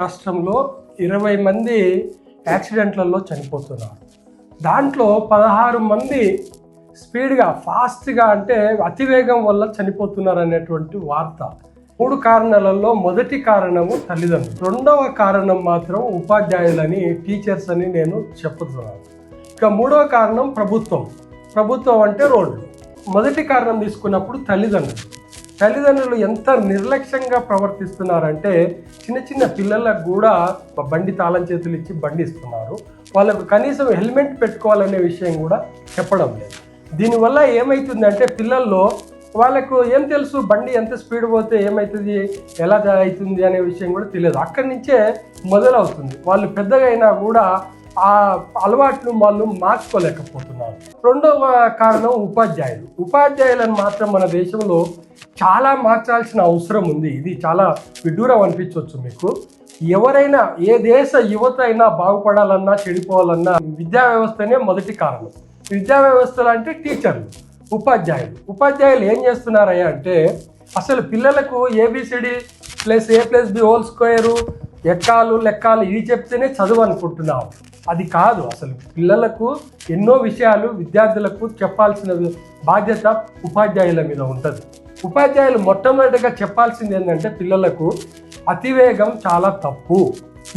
రాష్ట్రంలో ఇరవై మంది యాక్సిడెంట్లలో చనిపోతున్నారు. దాంట్లో పదహారు మంది స్పీడ్గా ఫాస్ట్గా అంటే అతివేగం వల్ల చనిపోతున్నారు అనేటువంటి వార్త. మూడు కారణాలలో మొదటి కారణము తల్లిదండ్రులు. రెండవ కారణం మాత్రం ఉపాధ్యాయులని టీచర్స్ అని నేను చెప్తున్నాను ఇక మూడవ కారణం ప్రభుత్వం. ప్రభుత్వం అంటే రోడ్లు. మొదటి కారణం తీసుకున్నప్పుడు తల్లిదండ్రులు. తల్లిదండ్రులు ఎంత నిర్లక్ష్యంగా ప్రవర్తిస్తున్నారంటే చిన్న చిన్న పిల్లలకు కూడా బండి తాళం చేతులు ఇచ్చి బండి ఇస్తున్నారు. వాళ్ళకు కనీసం హెల్మెట్ పెట్టుకోవాలనే విషయం కూడా చెప్పడం లేదు. దీనివల్ల ఏమవుతుందంటే పిల్లల్లో వాళ్ళకు ఏం తెలుసు బండి ఎంత స్పీడ్ పోతే ఏమవుతుంది ఎలా అవుతుంది అనే విషయం కూడా తెలియదు. అక్కడి నుంచే మొదలవుతుంది. వాళ్ళు పెద్దగా అయినా కూడా ఆ అలవాట్లు వాళ్ళు మార్చుకోలేకపోతున్నారు. రెండవ కారణం ఉపాధ్యాయులు. ఉపాధ్యాయులను మాత్రం మన దేశంలో చాలా మార్చాల్సిన అవసరం ఉంది. ఇది చాలా విడ్డూరం అనిపించవచ్చు మీకు. ఎవరైనా ఏ దేశ యువత అయినా బాగుపడాలన్నా చెడిపోవాలన్నా విద్యా వ్యవస్థనే మొదటి కారణం. విద్యా వ్యవస్థలు అంటే టీచర్లు ఉపాధ్యాయులు. ఉపాధ్యాయులు ఏం చేస్తున్నారయ్యా అంటే అసలు పిల్లలకు ABCD plus A plus B whole square ఎక్కాలు లెక్కాలు ఇవి చెప్తేనే చదువు అనుకుంటున్నాం. అది కాదు అసలు. పిల్లలకు ఎన్నో విషయాలు విద్యార్థులకు చెప్పాల్సిన బాధ్యత ఉపాధ్యాయుల మీద ఉంటుంది. ఉపాధ్యాయులు మొట్టమొదటిగా చెప్పాల్సింది ఏంటంటే పిల్లలకు అతివేగం చాలా తప్పు.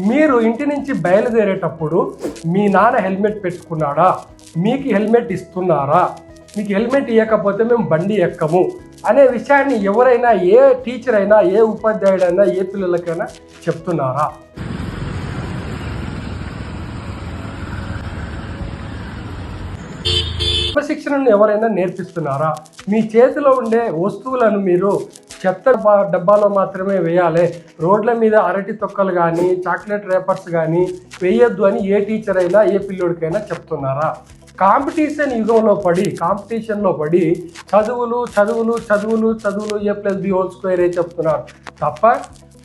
మీరు ఇంటి నుంచి బయలుదేరేటప్పుడు మీ నాన్న హెల్మెట్ పెట్టుకున్నాడా? మీకు హెల్మెట్ ఇస్తున్నారా? మీకు హెల్మెట్ ఇవ్వకపోతే మేము బండి ఎక్కము అనే విషయాన్ని ఎవరైనా ఏ టీచర్ అయినా ఏ ఉపాధ్యాయుడైనా ఏ పిల్లలకైనా చెప్తున్నారా? క్రమశిక్షణను ఎవరైనా నేర్పిస్తున్నారా? మీ చేతిలో ఉండే వస్తువులను మీరు చెత్త డబ్బాలో మాత్రమే వేయాలి. రోడ్ల మీద అరటి తొక్కలు కానీ చాక్లెట్ రేపర్స్ కానీ వేయొద్దు అని ఏ టీచర్ అయినా ఏ పిల్లోడికైనా చెప్తున్నారా? కాంపిటీషన్ యుగంలో పడి కాంపిటీషన్లో పడి చదువులు చదువులు చదువులు చదువులు A plus B whole square ఏ చెప్తున్నారు. తప్ప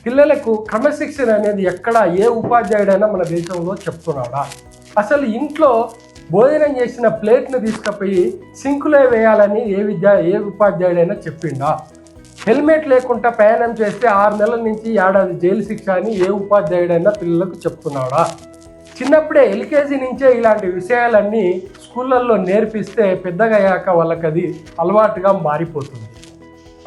పిల్లలకు క్రమశిక్షణ అనేది ఎక్కడ ఏ ఉపాధ్యాయుడైనా మన దేశంలో చెప్తున్నాడా? అసలు ఇంట్లో భోజనం చేసిన ప్లేట్ను తీసుకుపోయి సింకులో వేయాలని ఏ విద్యా ఏ ఉపాధ్యాయుడైనా చెప్పిండా? హెల్మెట్ లేకుండా ప్రయాణం చేస్తే ఆరు నెలల నుంచి ఏడాది జైలు శిక్ష అని ఏ ఉపాధ్యాయుడైనా పిల్లలకు చెప్తున్నాడా? చిన్నప్పుడే ఎల్కేజీ నుంచే ఇలాంటి విషయాలన్నీ స్కూళ్ళల్లో నేర్పిస్తే పెద్దగయ్యాక వాళ్ళకి అది అలవాటుగా మారిపోతుంది.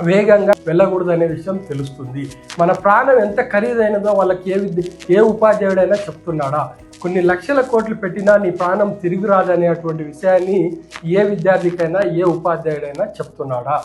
వేగంగా వెళ్ళకూడదు అనే విషయం తెలుస్తుంది. మన ప్రాణం ఎంత ఖరీదైనదో వాళ్ళకి ఏ విద్య ఏ ఉపాధ్యాయుడైనా చెప్తున్నాడా? కొన్ని లక్షల కోట్లు పెట్టినా నీ ప్రాణం తిరిగి రాదనేటువంటి విషయాన్ని ఏ విద్యార్థికైనా ఏ ఉపాధ్యాయుడైనా చెప్తున్నాడా?